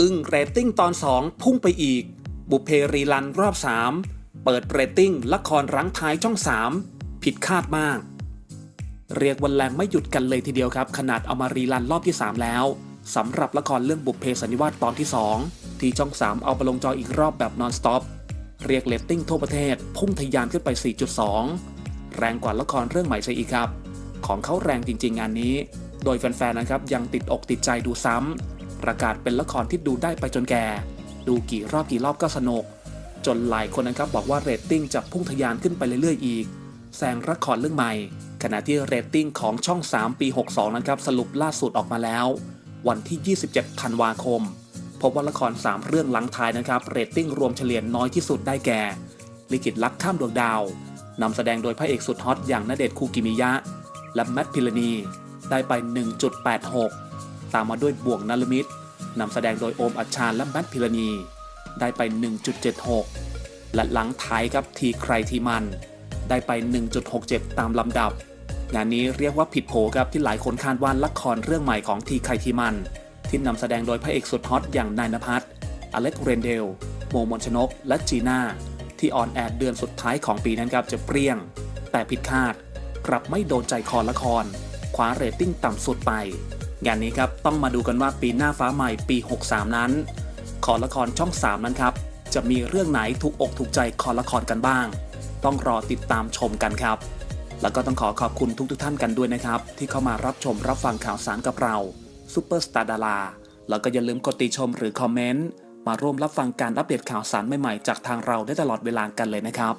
อึ้งเรตติ้งตอน 2 พุ่งไปอีก บุพเพรีลันรอบ 3 เปิดเรตติ้งละครรั้งท้ายช่อง 3 ผิดคาดมาก เรียกวันแรงไม่หยุดกันเลยทีเดียวครับ ขนาดเอามารีลันรอบที่ 3 แล้วสำหรับละครเรื่องบุพเพสันนิวาสตอนที่ 2 ที่ช่อง 3 เอาไปลงจออีกรอบแบบนอนสต็อปเรียกเรตติ้งทั่วประเทศ พุ่งทะยานขึ้นไป 4.2 แรงกว่าละครเรื่องใหม่ซะอีกครับ ของเขาแรงจริงๆงานนี้ โดยแฟนๆนะครับยังติดอกติดใจดูซ้ำ ประกาศเป็นละครที่ดูได้ไปจนแก่ ดูกี่รอบกี่รอบก็สนุก จนหลายคนนะครับบอกว่าเรตติ้งจะพุ่งทะยานขึ้นไปเรื่อยๆอีกแซงละครเรื่องใหม่ ขณะที่เรตติ้งของช่อง 3 ปี 62 นะครับ สรุปล่าสุดออกมาแล้ว วันที่ 27 ธันวาคม พบว่าละคร 3 เรื่องหลังท้ายนะครับ เรตติ้งรวมเฉลี่ยน้อยที่สุดได้แก่ ลิขิตรักข้ามดวงดาวนำแสดงโดยพระเอกสุดฮอตอย่างณเดชคูกิมิยะ และแมทพิรณีได้ไป 1.86 ตามมาด้วยบ่วงนลมิตรนำแสดงโดยโอมอัชชาและแมทพิรณี ได้ไป 1.76 และหลังท้ายครับทีใครทีมัน ได้ไป 1.67 ตามลำดับ งานนี้เรียกว่าผิดโผครับที่หลายคนคาดว่าละครเรื่องใหม่ของทีใครทีมัน ที่นำแสดงโดยพระเอกสุดฮอตอย่างนายนภัสอเล็กเรนเดล โมมนชนก และจีน่า ที่ออนแอร์เดือนสุดท้ายของปีนั้นครับจะเปรี้ยง แต่ผิดคาด กลับไม่โดนใจคอละคร คว้าเรตติ้งต่ำสุดไป งานนี้ครับต้องมาดูกันว่าปีหน้าฟ้าใหม่ปี 63 นั้นคอละครช่อง 3 นั้นครับ จะมีเรื่องไหนถูกอกถูกใจคอละครกันบ้าง ต้องรอติดตามชมกันครับ แล้วก็ต้องขอขอบคุณทุกทท่านกันด้วยนะครับ ที่เข้ามารับชมรับฟังข่าวสารกับเราซูเปอร์สตาร์ดาราแล้วก็อย่าลืมกดติชมหรือคอมเมนต์มาร่วมรับฟังการอัปเดตข่าวสารใหม่ๆจากทางเราได้ตลอดเวลากันเลยนะครับ